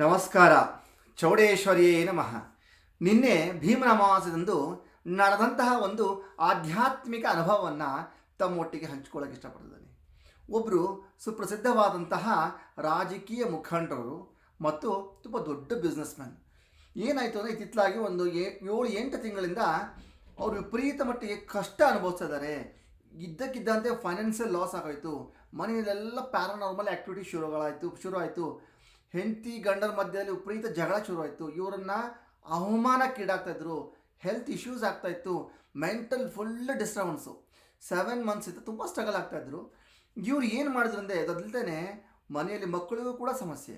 ನಮಸ್ಕಾರ. ಚೌಡೇಶ್ವರಿಯೇ ನಮಃ. ನಿನ್ನೆ ಭೀಮನ ಅಮಾವಾಸ್ಯದಂದು ನಡೆದಂತಹ ಒಂದು ಆಧ್ಯಾತ್ಮಿಕ ಅನುಭವವನ್ನು ತಮ್ಮೊಟ್ಟಿಗೆ ಹಂಚ್ಕೊಳ್ಳೋಕೆ ಇಷ್ಟಪಡ್ತಿದ್ದಾನೆ. ಒಬ್ಬರು ಸುಪ್ರಸಿದ್ಧವಾದಂತಹ ರಾಜಕೀಯ ಮುಖಂಡರು ಮತ್ತು ತುಂಬ ದೊಡ್ಡ ಬಿಸ್ನೆಸ್ ಮ್ಯಾನ್ ಏನಾಯಿತು ಅಂದರೆ ಇತ್ತಿತ್ತಲಾಗಿ ಒಂದು ಏಳು, ಎಂಟು ತಿಂಗಳಿಂದ ಅವರು ವಿಪರೀತ ಮಟ್ಟಿಗೆ ಕಷ್ಟ ಅನುಭವಿಸ್ತಾ ಇದ್ದಕ್ಕಿದ್ದಂತೆ ಫೈನಾನ್ಷಿಯಲ್ ಲಾಸ್ ಆಗೋಯಿತು. ಮನೆಯಲ್ಲೆಲ್ಲ ಪ್ಯಾರಾನಾರ್ಮಲ್ ಆ್ಯಕ್ಟಿವಿಟಿ ಶುರುಗಳಾಯಿತು ಶುರು ಆಯಿತು ಹೆಂಡತಿ ಗಂಡರ ಮಧ್ಯದಲ್ಲಿ ವಿಪರೀತ ಜಗಳ ಶುರು ಆಯಿತು ಇವರನ್ನು ಅವಮಾನಕ್ಕೀಡಾಗ್ತಾಯಿದ್ರು. ಹೆಲ್ತ್ ಇಶ್ಯೂಸ್ ಆಗ್ತಾಯಿತ್ತು. Mental full disturbance. Seven months ಇತ್ತು ತುಂಬ ಸ್ಟ್ರಗಲ್ ಆಗ್ತಾಯಿದ್ರು. ಇವ್ರು ಏನು ಮಾಡಿದ್ರು ಅಂದರೆ ಅದಲ್ಲದೆ ಮನೆಯಲ್ಲಿ ಮಕ್ಕಳಿಗೂ ಕೂಡ ಸಮಸ್ಯೆ.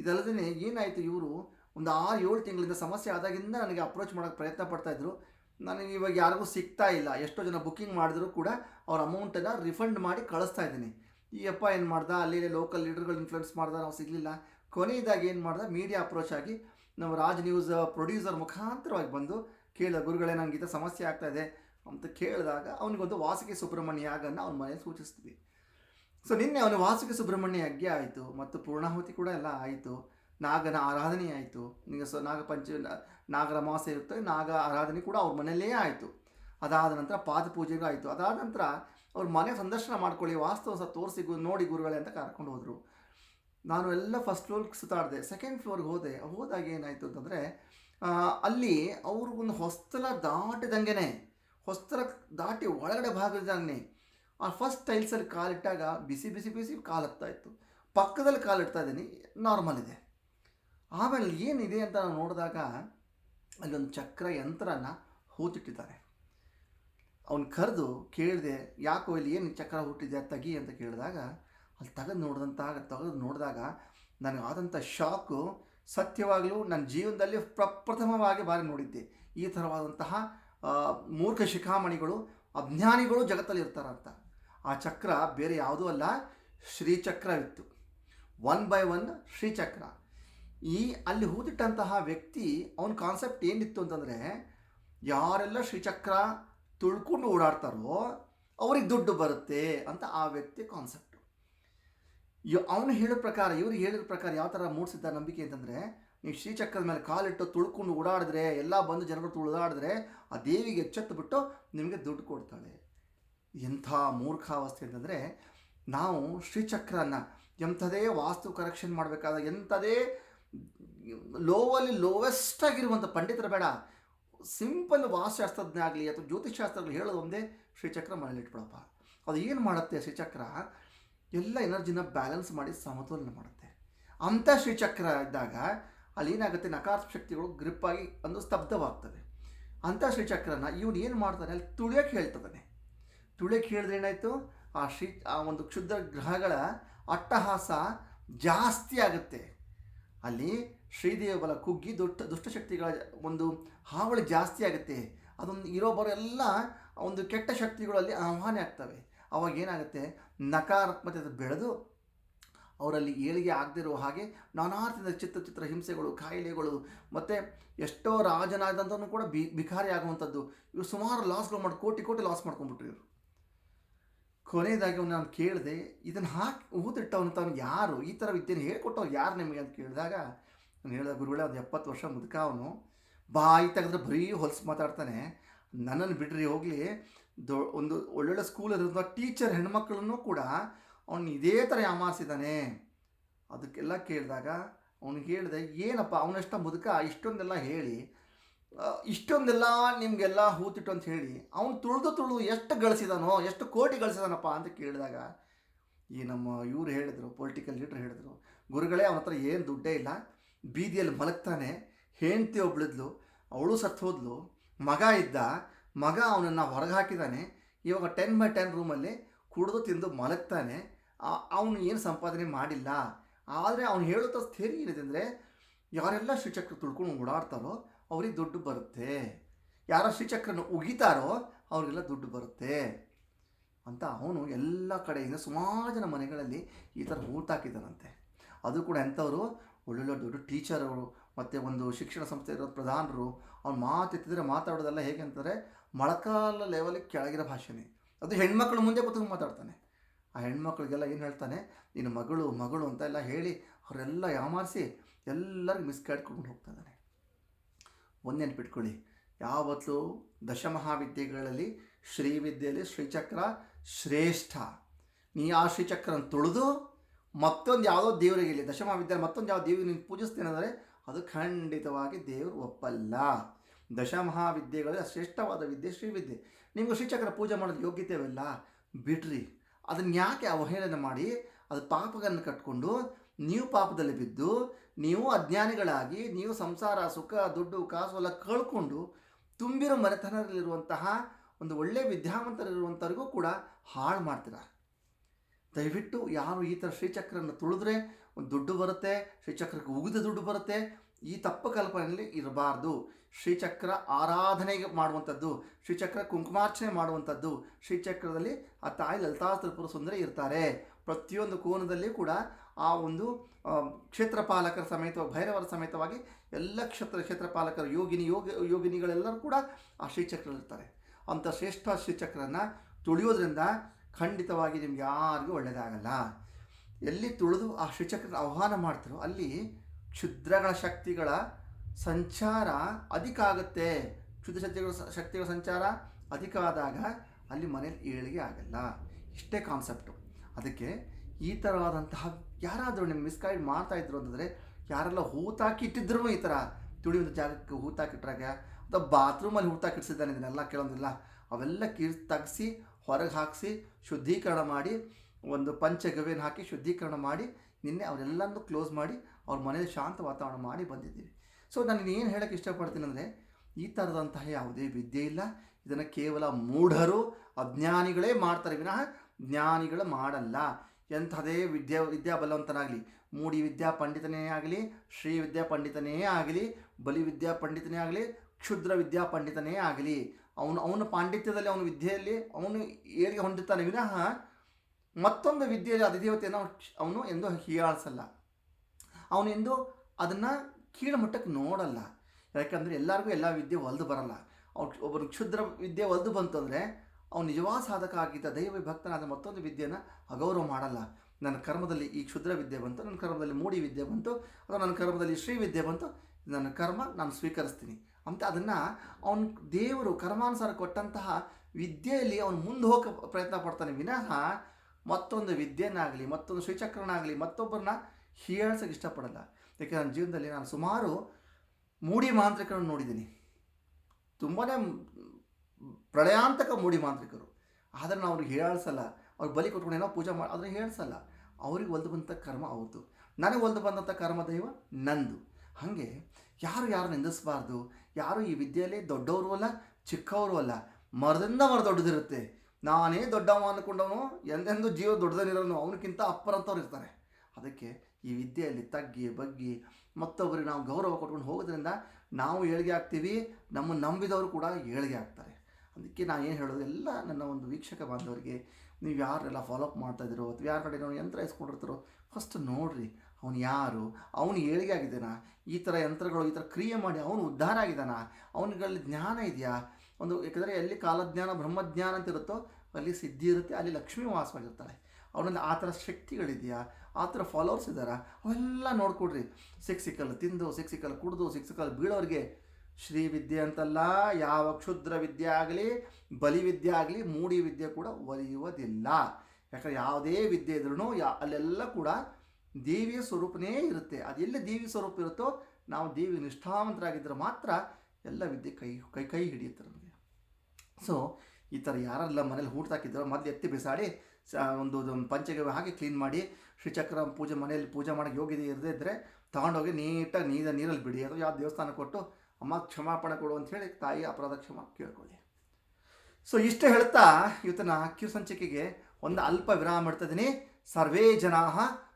ಇದಲ್ಲದೆ ಏನಾಯಿತು ಇವರು? ಒಂದು ಆರು, ಏಳು ತಿಂಗಳಿಂದ ಸಮಸ್ಯೆ ಆದಾಗಿಂದ ನನಗೆ ಅಪ್ರೋಚ್ ಮಾಡೋಕ್ಕೆ ಪ್ರಯತ್ನ ಪಡ್ತಾಯಿದ್ರು. ನನಗೆ ಇವಾಗ ಯಾರಿಗೂ ಸಿಗ್ತಾ ಇಲ್ಲ. ಎಷ್ಟೋ ಜನ ಬುಕ್ಕಿಂಗ್ ಮಾಡಿದ್ರು ಕೂಡ ಅವ್ರ ಅಮೌಂಟನ್ನು ರಿಫಂಡ್ ಮಾಡಿ ಕಳಿಸ್ತಾ ಇದ್ದೀನಿ. ಈ ಅಪ್ಪ ಏನು ಮಾಡ್ದ? ಅಲ್ಲಿ ಲೋಕಲ್ ಲೀಡರ್ಗಳು ಇನ್ಫ್ಲುಯೆನ್ಸ್ ಮಾಡ್ದ? ನಾವು ಸಿಗಲಿಲ್ಲ. ಕೊನೆಯದಾಗಿ ಏನು ಮಾಡಿದೆ? ಮೀಡಿಯಾ ಅಪ್ರೋಚ್ ಆಗಿ ನಮ್ಮ ರಾಜ್ ನ್ಯೂಸ್ ಪ್ರೊಡ್ಯೂಸರ್ ಮುಖಾಂತರವಾಗಿ ಬಂದು ಕೇಳಿದ, ಗುರುಗಳೇ ನನಗೆ ಈ ಸಮಸ್ಯೆ ಆಗ್ತಾ ಇದೆ ಅಂತ ಕೇಳಿದಾಗ ಅವನಿಗೊಂದು ವಾಸುಕಿ ಸುಬ್ರಹ್ಮಣ್ಯ ಯಾಗನ್ನು ಅವನ ಮನೆ ಸೂಚಿಸ್ತೀವಿ ಸೊ ನಿನ್ನೆ ಅವನು ವಾಸುಕಿ ಸುಬ್ರಹ್ಮಣ್ಯ ಯಜ್ಞ ಆಯಿತು ಮತ್ತು ಪೂರ್ಣಾಹುತಿ ಕೂಡ ಎಲ್ಲ ಆಯಿತು. ನಾಗನ ಆರಾಧನೆ ಆಯಿತು. ನಿಮಗೆ ಸೊ ನಾಗಪಂಚ ನಾಗರ ಮಾಸ ಇರುತ್ತೆ, ನಾಗ ಆರಾಧನೆ ಕೂಡ ಅವ್ರ ಮನೆಯಲ್ಲೇ ಆಯಿತು. ಅದಾದ ನಂತರ ಪಾದಪೂಜೆಗೂ ಆಯಿತು ಅದಾದ ನಂತರ ಅವ್ರ ಮನೆ ಸಂದರ್ಶನ ಮಾಡ್ಕೊಳ್ಳಿ, ವಾಸ್ತವ ಸಹ ತೋರಿಸಿ ನೋಡಿ ಗುರುಗಳೇ ಅಂತ ಕರ್ಕೊಂಡು ಹೋದರು. ನಾನು ಎಲ್ಲ ಫಸ್ಟ್ ಫ್ಲೋರ್ಗೆ ಸುತ್ತಾಡಿದೆ. ಸೆಕೆಂಡ್ ಫ್ಲೋರ್ಗೆ ಹೋದೆ. ಹೋದಾಗ ಏನಾಯಿತು ಅಂತಂದರೆ ಅಲ್ಲಿ ಅವ್ರಿಗೊಂದು ಹೊಸ್ತಲ ದಾಟಿದಂಗೆ ಹೊಸ್ತಲ ದಾಟಿ ಒಳಗಡೆ ಭಾಗದಂಗೆ ಆ ಫಸ್ಟ್ ಟೈಲ್ಸಲ್ಲಿ ಕಾಲಿಟ್ಟಾಗ ಬಿಸಿ ಬಿಸಿ ಬಿಸಿ ಕಾಲು ಹತ್ತಾ ಇತ್ತು. ಪಕ್ಕದಲ್ಲಿ ಕಾಲಿಡ್ತಾ ಇದ್ದೀನಿ. ನಾರ್ಮಲ್ ಇದೆ. ಆಮೇಲೆ ಏನಿದೆ ಅಂತ ನಾನು ನೋಡಿದಾಗ ಅಲ್ಲೊಂದು ಚಕ್ರ ಯಂತ್ರನ ಹೂತಿಟ್ಟಿದ್ದಾರೆ. ಅವ್ನು ಕರೆದು ಕೇಳಿದೆ, ಯಾಕೋ ಇಲ್ಲಿ ಏನು ಚಕ್ರ ಹುಟ್ಟಿದೆ ತಗಿ ಅಂತ ಕೇಳಿದಾಗ ಅಲ್ಲಿ ತೆಗೆದು ನೋಡಿದಂತಾಗ ತೆಗೆದು ನೋಡಿದಾಗ ನನಗಾದಂಥ ಶಾಕು ಸತ್ಯವಾಗಲೂ ನನ್ನ ಜೀವನದಲ್ಲಿ ಪ್ರಪ್ರಥಮವಾಗಿ ಬಾರಿ ನೋಡಿದ್ದೆ. ಈ ಥರವಾದಂತಹ ಮೂರ್ಖ ಶಿಖಾಮಣಿಗಳು, ಅಜ್ಞಾನಿಗಳು ಜಗತ್ತಲ್ಲಿ ಇರ್ತಾರಂತ ಆ ಚಕ್ರ ಬೇರೆ ಯಾವುದೂ ಅಲ್ಲ, ಶ್ರೀಚಕ್ರವಿತ್ತು. ಒನ್ ಬೈ ಒನ್ ಶ್ರೀಚಕ್ರ. ಈ ಅಲ್ಲಿ ಹೂತಿಟ್ಟಂತಹ ವ್ಯಕ್ತಿ ಅವನ ಕಾನ್ಸೆಪ್ಟ್ ಏನಿತ್ತು ಅಂತಂದರೆ, ಯಾರೆಲ್ಲ ಶ್ರೀಚಕ್ರ ತುಳ್ಕೊಂಡು ಓಡಾಡ್ತಾರೋ, ಅವ್ರಿಗೆ ದುಡ್ಡು ಬರುತ್ತೆ ಅಂತ ಆ ವ್ಯಕ್ತಿ ಕಾನ್ಸೆಪ್ಟು. ಅವನು ಹೇಳಿದ ಪ್ರಕಾರ, ಇವರು ಹೇಳಿದ ಪ್ರಕಾರ ಯಾವ ಥರ ಮೂಡಿಸಿದ್ದ ನಂಬಿಕೆ ಅಂತಂದರೆ, ನೀವು ಶ್ರೀಚಕ್ರದ ಮೇಲೆ ಕಾಲಿಟ್ಟು ತುಳ್ಕೊಂಡು ಓಡಾಡಿದ್ರೆ, ಎಲ್ಲ ಬಂದು ಜನರು ತುಳಿದಾಡಿದ್ರೆ ಆ ದೇವಿಗೆ ಎಚ್ಚೆತ್ತು ಬಿಟ್ಟು ನಿಮಗೆ ದುಡ್ಡು ಕೊಡ್ತಾಳೆ. ಎಂಥ ಮೂರ್ಖಾವಸ್ಥೆ ಅಂತಂದರೆ, ನಾವು ಶ್ರೀಚಕ್ರನ ಎಂಥದೇ ವಾಸ್ತು ಕರೆಕ್ಷನ್ ಮಾಡಬೇಕಾದ, ಎಂಥದೇ ಲೋವಲ್ಲಿ ಲೋವೆಸ್ಟ್ ಆಗಿರುವಂಥ ಪಂಡಿತರ ಬೇಡ. ಸಿಂಪಲ್ ವಾಸ್ತುಶಾಸ್ತ್ರಜ್ಞ ಆಗಲಿ ಅಥವಾ ಜ್ಯೋತಿಷಾಸ್ತ್ರಗಳು ಹೇಳೋದು ಒಂದೇ, ಶ್ರೀಚಕ್ರ ಮನೇಲಿ ಇಟ್ಬಿಡಪ್ಪ. ಅದು ಏನು ಮಾಡುತ್ತೆ ಶ್ರೀಚಕ್ರ? ಎಲ್ಲ ಎನರ್ಜಿನ ಬ್ಯಾಲೆನ್ಸ್ ಮಾಡಿ ಸಮತೋಲನ ಮಾಡುತ್ತೆ. ಅಂಥ ಶ್ರೀಚಕ್ರ ಇದ್ದಾಗ ಅಲ್ಲಿ ಏನಾಗುತ್ತೆ ನಕಾರಾತ್ಮಕ ಶಕ್ತಿಗಳು ಗ್ರಿಪ್ ಆಗಿ ಒಂದು ಸ್ತಬ್ಧವಾಗ್ತದೆ. ಅಂಥ ಶ್ರೀಚಕ್ರನ ಇವನು ಏನು ಮಾಡ್ತಾನೆ, ಅಲ್ಲಿ ತುಳಿಯೋಕೆ ಹೇಳ್ತದಾನೆ. ತುಳಿಯಕ್ಕೆ ಹೇಳಿದ್ರೆ ಏನಾಯಿತು? ಆ ಶ್ರೀ, ಆ ಒಂದು ಕ್ಷುದ್ರ ಗ್ರಹಗಳ ಅಟ್ಟಹಾಸ ಜಾಸ್ತಿ ಆಗುತ್ತೆ. ಅಲ್ಲಿ ಶ್ರೀದೇವ ಬಲ ಕುಗ್ಗಿ ದುಷ್ಟ ದುಷ್ಟಶಕ್ತಿಗಳ ಒಂದು ಹಾವಳಿ ಜಾಸ್ತಿ ಆಗುತ್ತೆ. ಅದೊಂದು ಇರೋ ಬರೋ ಎಲ್ಲ ಒಂದು ಕೆಟ್ಟ ಶಕ್ತಿಗಳಲ್ಲಿ ಆಹ್ವಾನ ಆಗ್ತವೆ. ಅವಾಗ ಏನಾಗುತ್ತೆ? ನಕಾರಾತ್ಮಕತೆ ಬೆಳೆದು ಅವರಲ್ಲಿ ಏಳಿಗೆ ಆಗದಿರೋ ಹಾಗೆ ನಾನಾ ಚಿತ್ರ ಚಿತ್ರ ಹಿಂಸೆಗಳು, ಕಾಯಿಲೆಗಳು, ಮತ್ತು ಎಷ್ಟೋ ರಾಜನಾದಂಥವ್ರು ಕೂಡ ಬಿ ಭಿಕಾರಿ ಆಗುವಂಥದ್ದು. ಇವರು ಸುಮಾರು ಲಾಸ್ಗಳು ಮಾಡಿ, ಕೋಟಿ ಕೋಟಿ ಲಾಸ್ ಮಾಡ್ಕೊಂಡ್ಬಿಟ್ರು ಇವರು. ಕೊನೆಯದಾಗಿ ಅವ್ನು ನಾನು ಕೇಳಿದೆ, ಇದನ್ನು ಹಾಕಿ ಊದಿಟ್ಟವನು ತಾನು ಯಾರು? ಈ ಥರ ವಿದ್ಯೆಯನ್ನು ಹೇಳ್ಕೊಟ್ಟವ್ರು ಯಾರು ನಿಮಗೆ ಅಂತ ಕೇಳಿದಾಗ ನಾನು ಹೇಳಿದ, ಗುರುಗಳೇ, ಒಂದು ಎಪ್ಪತ್ತು ವರ್ಷ ಮುದುಕ ಅವನು. ಬಾಯಿ ತೆಗೆದ್ರೆ ಬರೀ ಹೊಲಸು ಮಾತಾಡ್ತಾನೆ. ನನ್ನನ್ನು ಬಿಡ್ರಿ, ಹೋಗಲಿ. ದೊ, ಒಂದು ಒಳ್ಳೊಳ್ಳೆ ಸ್ಕೂಲ್ ಇರೋದ್ರಿಂದ ಟೀಚರ್ ಹೆಣ್ಮಕ್ಳನ್ನು ಕೂಡ ಅವನು ಇದೇ ಥರ ಯಾಮಾರಿಸಿದ್ದಾನೆ. ಅದಕ್ಕೆಲ್ಲ ಕೇಳಿದಾಗ ಅವ್ನಿಗೆ ಹೇಳಿದೆ, ಏನಪ್ಪ, ಅವನಷ್ಟ ಮುದುಕ, ಇಷ್ಟೊಂದೆಲ್ಲ ಹೇಳಿ ಇಷ್ಟೊಂದೆಲ್ಲ ನಿಮಗೆಲ್ಲ ಹೂತಿಟ್ಟು ಅಂತ ಹೇಳಿ, ಅವನು ತುಳಿದು ತುಳಿದು ಎಷ್ಟು ಗಳಿಸಿದಾನೋ, ಎಷ್ಟು ಕೋಟಿ ಗಳಿಸಿದಾನಪ್ಪ ಅಂತ ಕೇಳಿದಾಗ, ಈ ನಮ್ಮ ಇವರು ಹೇಳಿದರು ಪೊಲಿಟಿಕಲ್ ಲೀಡ್ರ್ ಹೇಳಿದರು, ಗುರುಗಳೇ, ಅವನ ಹತ್ರ ಏನು ದುಡ್ಡೇ ಇಲ್ಲ, ಬೀದಿಯಲ್ಲಿ ಮಲಗ್ತಾನೆ, ಹೆಂಡ್ತಿ ಒಬ್ಬಳಿದ್ಲು ಅವಳು ಸತ್ತು ಹೋದ್ಲು ಮಗ ಇದ್ದ, ಮಗ ಅವನನ್ನು ಹೊರಗೆ ಹಾಕಿದ್ದಾನೆ ಇವಾಗ ಟೆನ್ ಬೈ ಟೆನ್ ರೂಮಲ್ಲಿ ಕುಡಿದು ತಿಂದು ಮಲಗ್ತಾನೆ. ಅವನು ಏನು ಸಂಪಾದನೆ ಮಾಡಿಲ್ಲ. ಆದರೆ ಅವನು ಹೇಳುತ್ತ ಥೇರಿ ಏನಿದೆ ಅಂದರೆ, ಯಾರೆಲ್ಲ ಶ್ರೀಚಕ್ರ ತುಳ್ಕೊಂಡು ಓಡಾಡ್ತಾರೋ ಅವ್ರಿಗೆ ದುಡ್ಡು ಬರುತ್ತೆ. ಯಾರ ಶ್ರೀಚಕ್ರನ ಉಗಿತಾರೋ ಅವ್ರಿಗೆಲ್ಲ ದುಡ್ಡು ಬರುತ್ತೆ. ಅಂತ ಅವನು ಎಲ್ಲ ಕಡೆಯಿಂದ ಸುಮಾರು ಜನ ಮನೆಗಳಲ್ಲಿ ಈ ಥರ ಹೂತಾಕಿದ್ದಾನಂತೆ. ಅದು ಕೂಡ ಎಂಥವರು ಒಳ್ಳೊಳ್ಳೆ ದೊಡ್ಡ ಟೀಚರವರು ಮತ್ತು ಒಂದು ಶಿಕ್ಷಣ ಸಂಸ್ಥೆ ಇರೋ ಪ್ರಧಾನರು, ಅವ್ನು ಮಾತೆತ್ತಿದ್ರೆ ಮಾತಾಡೋದೆಲ್ಲ ಹೇಗೆ ಅಂತಂದರೆ ಮೊಳಕಾಲ ಲೆವೆಲಿಗೆ ಕೆಳಗಿರೋ ಭಾಷೆನೇ. ಅದು ಹೆಣ್ಮಕ್ಳು ಮುಂದೆ ಕೂತ್ಕೊಂಡು ಮಾತಾಡ್ತಾನೆ. ಆ ಹೆಣ್ಮಕ್ಳಿಗೆಲ್ಲ ಏನು ಹೇಳ್ತಾನೆ? ನಿನ್ನ ಮಗಳು ಮಗಳು ಅಂತ ಎಲ್ಲ ಹೇಳಿ ಅವರೆಲ್ಲ ಯಾಮಾರಿಸಿ ಎಲ್ಲರಿಗೂ ಕೊಂಡು ಇದ್ದಾನೆ. ಒಂದು ನೆನ್ಪಿಟ್ಕೊಳ್ಳಿ. ಯಾವತ್ತೂ ದಶಮಹಾವಿದ್ಯೆಗಳಲ್ಲಿ ಶ್ರೀವಿದ್ಯೆಯಲ್ಲಿ ಶ್ರೀಚಕ್ರ ಶ್ರೇಷ್ಠ. ನೀ ಆ ಶ್ರೀಚಕ್ರನ ತುಳಿದು ಮತ್ತೊಂದು ಯಾವುದೋ ದೇವರಿಗೆ ಇಲ್ಲಿ ದಶಮಹಾವಿದ್ಯೆ ಮತ್ತೊಂದು ಯಾವ ದೇವಿಗೆ ನೀನು ಪೂಜಿಸ್ತೇನೆ ಅಂದರೆ ಅದು ಖಂಡಿತವಾಗಿ ದೇವರು ಒಪ್ಪಲ್ಲ. ದಶಮಹಾವಿದ್ಯೆಗಳಲ್ಲಿ ಶ್ರೇಷ್ಠವಾದ ವಿದ್ಯೆ, ಶ್ರೀವಿದ್ಯೆ. ನಿಮಗೆ ಶ್ರೀಚಕ್ರ ಪೂಜೆ ಮಾಡೋದು ಯೋಗ್ಯತೆವಿಲ್ಲ ಬಿಡ್ರಿ. ಅದನ್ನು ಯಾಕೆ ಅವಹೇಳನ ಮಾಡಿ? ಅದು ಪಾಪಗಳನ್ನು ಕಟ್ಕೊಂಡು ನೀವು ಪಾಪದಲ್ಲಿ ಬಿದ್ದು, ನೀವು ಅಜ್ಞಾನಿಗಳಾಗಿ, ನೀವು ಸಂಸಾರ, ಸುಖ, ದುಡ್ಡು, ಕಾಸು ಎಲ್ಲ ಕಳ್ಕೊಂಡು ತುಂಬಿರೋ ಮನೆತನದಲ್ಲಿರುವಂತಹ ಒಂದು ಒಳ್ಳೆಯ ವಿದ್ಯಾವಂತರಿರುವಂಥವ್ರಿಗೂ ಕೂಡ ಹಾಳು ಮಾಡ್ತೀರ? ದಯವಿಟ್ಟು ಯಾರು ಈ ಥರ ಶ್ರೀಚಕ್ರನ್ನು ತುಳಿದ್ರೆ ಒಂದು ದುಡ್ಡು ಬರುತ್ತೆ, ಶ್ರೀಚಕ್ರಕ್ಕೆ ಉಗಿದ ದುಡ್ಡು ಬರುತ್ತೆ, ಈ ತಪ್ಪು ಕಲ್ಪನೆಯಲ್ಲಿ ಇರಬಾರ್ದು. ಶ್ರೀಚಕ್ರ ಆರಾಧನೆಗೆ ಮಾಡುವಂಥದ್ದು, ಶ್ರೀಚಕ್ರ ಕುಂಕುಮಾರ್ಚನೆ ಮಾಡುವಂಥದ್ದು, ಶ್ರೀಚಕ್ರದಲ್ಲಿ ಆ ತಾಯಿ ಲಲಿತಾ ತ್ರಿಪುರ ಸುಂದರಿ ಇರ್ತಾರೆ. ಪ್ರತಿಯೊಂದು ಕೋನದಲ್ಲಿ ಕೂಡ ಆ ಒಂದು ಕ್ಷೇತ್ರಪಾಲಕರ ಸಮೇತ, ಭೈರವರ ಸಮೇತವಾಗಿ ಎಲ್ಲ ಕ್ಷೇತ್ರ, ಕ್ಷೇತ್ರಪಾಲಕರು, ಯೋಗಿನಿ, ಯೋಗ, ಯೋಗಿನಿಗಳೆಲ್ಲರೂ ಕೂಡ ಆ ಶ್ರೀಚಕ್ರದಲ್ಲಿರ್ತಾರೆ. ಅಂಥ ಶ್ರೇಷ್ಠ ಶ್ರೀಚಕ್ರನ ತುಳಿಯೋದ್ರಿಂದ ಖಂಡಿತವಾಗಿ ನಿಮ್ಗೆ ಯಾರಿಗೂ ಒಳ್ಳೆಯದಾಗಲ್ಲ ಎಲ್ಲಿ ತುಳಿದು ಆ ಶ್ರೀಚಕ್ರನ ಆಹ್ವಾನ ಮಾಡ್ತಾರೋ ಅಲ್ಲಿ ಕ್ಷುದ್ರಗಳ ಶಕ್ತಿಗಳ ಸಂಚಾರ ಅಧಿಕ ಆಗುತ್ತೆ. ಕ್ಷುದ್ರ ಶಕ್ತಿಗಳ ಶಕ್ತಿಗಳ ಸಂಚಾರ ಅಧಿಕ ಆದಾಗ ಅಲ್ಲಿ ಮನೇಲಿ ಏಳಿಗೆ ಆಗಲ್ಲ. ಇಷ್ಟೇ ಕಾನ್ಸೆಪ್ಟು ಅದಕ್ಕೆ ಈ ಥರವಾದಂತಹ ಯಾರಾದರೂ ನಿಮ್ಮ ಮಿಸ್ಗೈಡ್ ಮಾಡ್ತಾ ಇದ್ರು ಅಂತಂದರೆ ಯಾರೆಲ್ಲ ಹೂತಾಕಿ ಇಟ್ಟಿದ್ರು ಈ ಥರ ತುಳಿಯುವಂಥ ಜಾಗಕ್ಕೆ ಹೂತಾಕಿಟ್ರಾಗ, ಅಥವಾ ಬಾತ್ರೂಮಲ್ಲಿ ಹೂತಾಕಿಡ್ಸಿದ್ದಾನೆ ಇದನ್ನೆಲ್ಲ ಕೆಲವೊಂದಿಲ್ಲ ಅವೆಲ್ಲ ಕೀರ್ ತೆಗ್ಸಿ ಹೊರಗೆ ಹಾಕಿಸಿ ಶುದ್ಧೀಕರಣ ಮಾಡಿ, ಒಂದು ಪಂಚಗವ್ಯನ ಹಾಕಿ ಶುದ್ಧೀಕರಣ ಮಾಡಿ, ನಿನ್ನೆ ಅವರೆಲ್ಲರನ್ನು ಕ್ಲೋಸ್ ಮಾಡಿ, ಅವ್ರ ಮನೇಲಿ ಶಾಂತ ವಾತಾವರಣ ಮಾಡಿ ಬಂದಿದ್ದೀವಿ. ಸೊ ನಾನು ಏನು ಹೇಳೋಕ್ಕೆ ಇಷ್ಟಪಡ್ತೀನಿ ಅಂದರೆ, ಈ ಥರದಂತಹ ಯಾವುದೇ ವಿದ್ಯೆ ಇಲ್ಲ. ಇದನ್ನು ಕೇವಲ ಮೂಢರು, ಅಜ್ಞಾನಿಗಳೇ ಮಾಡ್ತಾರೆ ವಿನಃ ಜ್ಞಾನಿಗಳು ಮಾಡಲ್ಲ. ಎಂಥದೇ ವಿದ್ಯಾ ವಿದ್ಯಾ ಬಲವಂತನಾಗಲಿ ಮೂಡಿ ವಿದ್ಯಾ ಪಂಡಿತನೇ ಆಗಲಿ, ಶ್ರೀ ವಿದ್ಯಾ ಪಂಡಿತನೇ ಆಗಲಿ, ಬಲಿ ವಿದ್ಯಾ ಪಂಡಿತನೇ ಆಗಲಿ, ಕ್ಷುದ್ರ ವಿದ್ಯಾ ಪಂಡಿತನೇ ಆಗಲಿ ಅವನು, ಅವನ ಪಾಂಡಿತ್ಯದಲ್ಲಿ ಅವನ ವಿದ್ಯೆಯಲ್ಲಿ ಅವನು ಏರಿಗೆ ಹೊಂದುತ್ತಾನೆ ವಿನಃ ಮತ್ತೊಂದು ವಿದ್ಯೆಯಲ್ಲಿ ಅಧಿದೇವತೆಯನ್ನು ಅವನು ಎಂದು ಹೀಯಾಳಿಸಲ್ಲ. ಅವನು ಎಂದು ಅದನ್ನು ಕೀಳುಮಟ್ಟಕ್ಕೆ ನೋಡಲ್ಲ. ಯಾಕಂದರೆ ಎಲ್ಲರಿಗೂ ಎಲ್ಲ ವಿದ್ಯೆ ಒಲ್ದು ಬರಲ್ಲ. ಅವ್ನು ಒಬ್ಬರು ಕ್ಷುದ್ರ ವಿದ್ಯೆ ಒಲ್ದು ಬಂತು ಅಂದರೆ ಅವ್ನು ನಿಜವಾದ ಸಾಧಕ ಆಗಿದ್ದ ದೈವ ಭಕ್ತನಾದ ಮತ್ತೊಂದು ವಿದ್ಯೆಯನ್ನು ಅಗೌರವ ಮಾಡಲ್ಲ. ನನ್ನ ಕರ್ಮದಲ್ಲಿ ಈ ಕ್ಷುದ್ರ ವಿದ್ಯೆ ಬಂತು, ನನ್ನ ಕರ್ಮದಲ್ಲಿ ಮೂಡಿ ವಿದ್ಯೆ ಬಂತು, ಅಥವಾ ನನ್ನ ಕರ್ಮದಲ್ಲಿ ಶ್ರೀ ವಿದ್ಯೆ ಬಂತು, ನನ್ನ ಕರ್ಮ ನಾನು ಸ್ವೀಕರಿಸ್ತೀನಿ. ಅಂತ ಅದನ್ನು ಅವನು ದೇವರು ಕರ್ಮಾನುಸಾರ ಕೊಟ್ಟಂತಹ ವಿದ್ಯೆಯಲ್ಲಿ ಅವನು ಮುಂದೆ ಹೋಗಕ್ಕೆ ಪ್ರಯತ್ನ ಪಡ್ತಾನೆ ವಿನಃ ಮತ್ತೊಂದು ವಿದ್ಯೆನಾಗಲಿ, ಮತ್ತೊಂದು ಶ್ರೀಚಕ್ರನಾಗಲಿ ಮತ್ತೊಬ್ಬರನ್ನ ಹೀಯಾಳ್ಸೋಕೆ ಇಷ್ಟಪಡಲ್ಲ. ಯಾಕೆ ನನ್ನ ಜೀವನದಲ್ಲಿ ನಾನು ಸುಮಾರು ಮೂಡಿ ಮಾಂತ್ರಿಕರನ್ನು ನೋಡಿದ್ದೀನಿ. ತುಂಬಾ ಪ್ರಳಯಾಂತಕ ಮೂಡಿ ಮಾಂತ್ರಿಕರು. ಆದರೆ ನಾವು ಅವ್ರಿಗೆ ಹೇಳಿಸಲ್ಲ ಅವ್ರಿಗೆ ಬಲಿ ಕೊಟ್ಕೊಂಡು ಏನೋ ಪೂಜೆ ಮಾಡಿ ಆದರೆ ಹೇಳ್ಸಲ್ಲ ಅವ್ರಿಗೆ ಒಲ್ದು ಬಂದಂಥ ಕರ್ಮ ಅವ್ರದ್ದು ನನಗೆ ಒಲ್ದು ಬಂದಂಥ ಕರ್ಮ ದೈವ ನಂದು. ಹಾಗೆ ಯಾರು ಯಾರು ನಿಂದಿಸಬಾರ್ದು? ಯಾರು ಈ ವಿದ್ಯೆಯಲ್ಲಿ ದೊಡ್ಡವರು ಅಲ್ಲ, ಚಿಕ್ಕವರು ಅಲ್ಲ. ಮರದಿಂದ ಮರ ದೊಡ್ಡದಿರುತ್ತೆ. ನಾನೇ ದೊಡ್ಡವ ಅಂದ್ಕೊಂಡವನು ಎಂದೆಂದು ಜೀವ ದೊಡ್ಡದನಿರೋನು ಅವನಕ್ಕಿಂತ ಅಪ್ಪರಂಥವ್ರು ಇರ್ತಾರೆ. ಅದಕ್ಕೆ ಈ ವಿದ್ಯೆಯಲ್ಲಿ ತಗ್ಗಿ, ಬಗ್ಗಿ, ಮತ್ತೊಬ್ಬರಿಗೆ ನಾವು ಗೌರವ ಕೊಟ್ಕೊಂಡು ಹೋಗೋದ್ರಿಂದ ನಾವು ಏಳಿಗೆ ಆಗ್ತೀವಿ, ನಮ್ಮ ನಂಬಿದವರು ಕೂಡ ಏಳಿಗೆ ಆಗ್ತಾರೆ. ಅದಕ್ಕೆ ನಾನು ಏನು ಹೇಳೋದು, ಎಲ್ಲ ನನ್ನ ಒಂದು ವೀಕ್ಷಕ ಬಾಂಧವರಿಗೆ, ನೀವು ಯಾರೆಲ್ಲ ಫಾಲೋಅಪ್ ಮಾಡ್ತಾ ಇದ್ದೀರೋ, ಅಥವಾ ಯಾರ ಕಡೆ ನಾವು ಯಂತ್ರ ಇಸ್ಕೊಂಡಿರ್ತಾರೋ ಫಸ್ಟ್ ನೋಡ್ರಿ. ಅವನು ಯಾರು? ಅವನು ಏಳಿಗೆ ಆಗಿದ್ದಾನ? ಈ ಥರ ಯಂತ್ರಗಳು, ಈ ಥರ ಕ್ರಿಯೆ ಮಾಡಿ ಅವನು ಉದ್ಧಾರ ಆಗಿದ್ದಾನ? ಅವನಿಗಳಲ್ಲಿ ಜ್ಞಾನ ಇದೆಯಾ? ಒಂದು ಏಕೆಂದರೆ ಎಲ್ಲಿ ಕಾಲಜ್ಞಾನ, ಬ್ರಹ್ಮಜ್ಞಾನ ಅಂತ ಇರುತ್ತೋ, ಅಲ್ಲಿ ಸಿದ್ಧಿ ಇರುತ್ತೆ, ಅಲ್ಲಿ ಲಕ್ಷ್ಮೀ ವಾಸವಾಗಿರ್ತಾಳೆ ಅವನಲ್ಲಿ ಆ ಥರ ಶಕ್ತಿಗಳಿದೆಯಾ? ಆ ಥರ ಫಾಲೋವರ್ಸ್ ಇದ್ದಾರಾ? ಅವೆಲ್ಲ ನೋಡ್ಕೊಡ್ರಿ. ಸಿಕ್ಸಿಕಲ್ ತಿಂದು ಸಿಕ್ ಸಿಕ್ಕಲ್ಲಿ ಕುಡಿದು ಸಿಕ್ಸಿಕಲ್ ಬೀಳೋರಿಗೆ ಶ್ರೀ ವಿದ್ಯೆ ಅಂತಲ್ಲ, ಯಾವ ಕ್ಷುದ್ರ ವಿದ್ಯೆ ಆಗಲಿ, ಬಲಿ ವಿದ್ಯೆ ಆಗಲಿ, ಮೂಡಿ ವಿದ್ಯೆ ಕೂಡ ಒಲಿಯುವುದಿಲ್ಲ. ಯಾಕಂದರೆ ಯಾವುದೇ ವಿದ್ಯೆ ಇದ್ರೂ ಯಾ ಅಲ್ಲೆಲ್ಲ ಕೂಡ ದೇವಿಯ ಸ್ವರೂಪನೇ ಇರುತ್ತೆ. ಅದೆಲ್ಲಿ ದೇವಿ ಸ್ವರೂಪ ಇರುತ್ತೋ ನಾವು ದೇವಿ ನಿಷ್ಠಾವಂತರಾಗಿದ್ದರೆ ಮಾತ್ರ ಎಲ್ಲ ವಿದ್ಯೆ ಕೈ ಕೈ ಕೈ ಹಿಡಿಯುತ್ತೆ ನಮಗೆ. ಸೊ ಈ ಥರ ಯಾರೆಲ್ಲ ಮನೇಲಿ ಹೂಡ್ತಾಕಿದ್ರು ಮೊದಲು ಎತ್ತಿ ಬಿಸಾಡಿ ಒಂದು ಪಂಚಗವ್ಯ ಹಾಕಿ ಕ್ಲೀನ್ ಮಾಡಿ, ಶ್ರೀಚಕ್ರ ಪೂಜೆ ಮನೆಯಲ್ಲಿ ಪೂಜೆ ಮಾಡೋಕ್ಕೆ ಯೋಗ್ಯತೆ ಇರದೇ ಇದ್ದರೆ ತಗೊಂಡೋಗಿ ನೀಟಾಗಿ ನೀರ, ನೀರಲ್ಲಿ ಬಿಡಿ. ಅಥವಾ ಯಾವ ದೇವಸ್ಥಾನ ಕೊಟ್ಟು, ಅಮ್ಮ, ಕ್ಷಮಾಪಣೆ ಕೊಡು ಅಂತ ಹೇಳಿ ತಾಯಿ ಅಪರಾಧ ಕ್ಷಮ ಕೇಳ್ಕೊಳ್ಳಿ. ಸೊ ಇಷ್ಟು ಹೇಳ್ತಾ ಇವತ್ತಿನ ಕಿರು ಸಂಚಿಕೆಗೆ ಒಂದು ಅಲ್ಪ ವಿರಾಮ ಇದ್ದೀನಿ. ಸರ್ವೇ ಜನಾ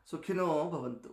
సుఖినో భవంతు